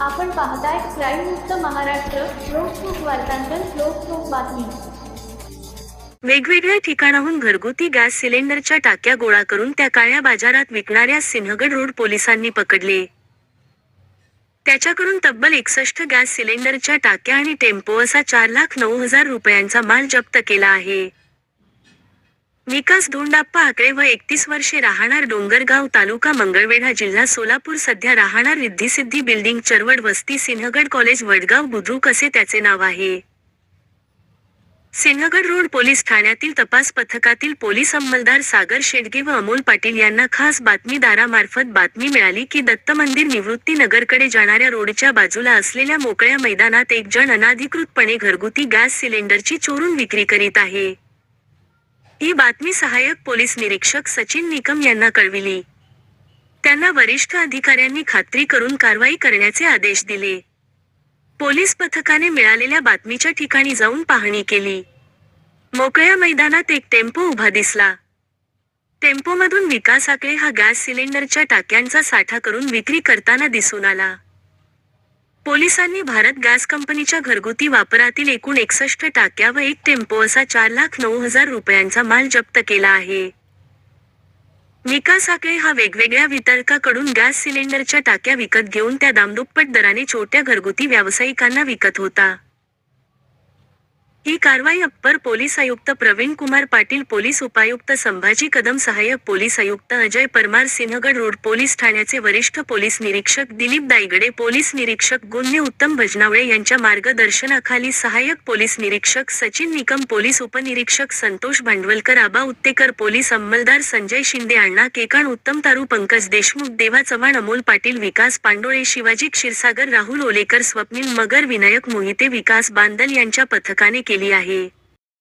आपण पाहताय क्राईम मुक्त महाराष्ट्र लोकसुख वार्तांकन लोकसुख बातमी. वेगवेगळ्या ठिकाणाहून घरगुती गॅस सिलेंडरच्या टाक्या गोळा करून त्या काळ्या बाजारात विकणाऱ्या सिंहगड रोड पोलिसांनी पकडले. त्याच्याकडून तब्बल एकसष्ट गॅस सिलेंडरच्या टाक्या आणि टेम्पो असा चार लाख नऊ हजार रुपयांचा माल जप्त केला आहे. विकास धोंडाप्पा आकरे व एकतीस वर्षे राहणार डोंगरगाव तालुका मंगळवेढा जिल्हा सोलापूर सध्या राहणार रिद्धिसिद्धी बिल्डिंग चरवड वस्ती सिंहगड कॉलेज वडगाव बुद्रुक असे त्याचे नाव आहे. सिंहगड रोड पोलीस ठाण्यातील तपास पथकातील पोलीस अंमलदार सागर शेडगे व अमोल पाटील यांना खास बातमीदारामार्फत बातमी मिळाली की दत्त मंदिर निवृत्ती नगरकडे जाणाऱ्या रोडच्या बाजूला असलेल्या मोकळ्या मैदानात एक जण अनाधिकृतपणे घरगुती गॅस सिलेंडरची चोरून विक्री करीत आहे. ही बातमी सहाय्यक पोलीस निरीक्षक सचिन निकम यांना कळविली. त्यांना वरिष्ठ अधिकाऱ्यांनी खात्री करून कारवाई करण्याचे आदेश दिले. पोलीस पथकाने मिळालेल्या बातमीच्या ठिकाणी जाऊन पाहणी केली. मोकळ्या मैदानात एक टेम्पो उभा दिसला. टेम्पोमधून विकास आकळे हा गॅस सिलेंडरच्या टाक्यांचा साठा करून विक्री करताना दिसून आला. पोलिसांनी भारत गॅस कंपनीच्या घरगुती वापरातील एकूण एकसष्ट टाक्या व एक टेम्पो असा चार लाख नऊ हजार रुपयांचा माल जप्त केला आहे. निका साखळे हा वेगवेगळ्या वितरकाकडून गॅस सिलेंडरच्या टाक्या विकत घेऊन त्या दामदुप्पट दराने छोट्या घरगुती व्यावसायिकांना विकत होता. ही कारवाई अप्पर पोलीस आयुक्त प्रवीण कुमार पाटील पोलीस उपायुक्त संभाजी कदम सहाय्यक पोलीस आयुक्त अजय परमार सिंहगड रोड पोलीस ठाण्याचे वरिष्ठ पोलीस निरीक्षक दिलीप दायगडे पोलीस निरीक्षक गुन्हे उत्तम भजनावळे यांच्या मार्गदर्शनाखाली सहाय्यक पोलीस निरीक्षक सचिन निकम पोलीस उपनिरीक्षक संतोष भांडवलकर आबा उत्तेकर पोलीस अंमलदार संजय शिंदे अण्णा केकाण उत्तम तारू पंकज देशमुख देवा चव्हाण अमोल पाटील विकास पांडोळे शिवाजी क्षीरसागर राहुल ओलेकर स्वप्नील मगर विनायक मोहिते विकास बांदल यांच्या पथकाने केले केली आहे.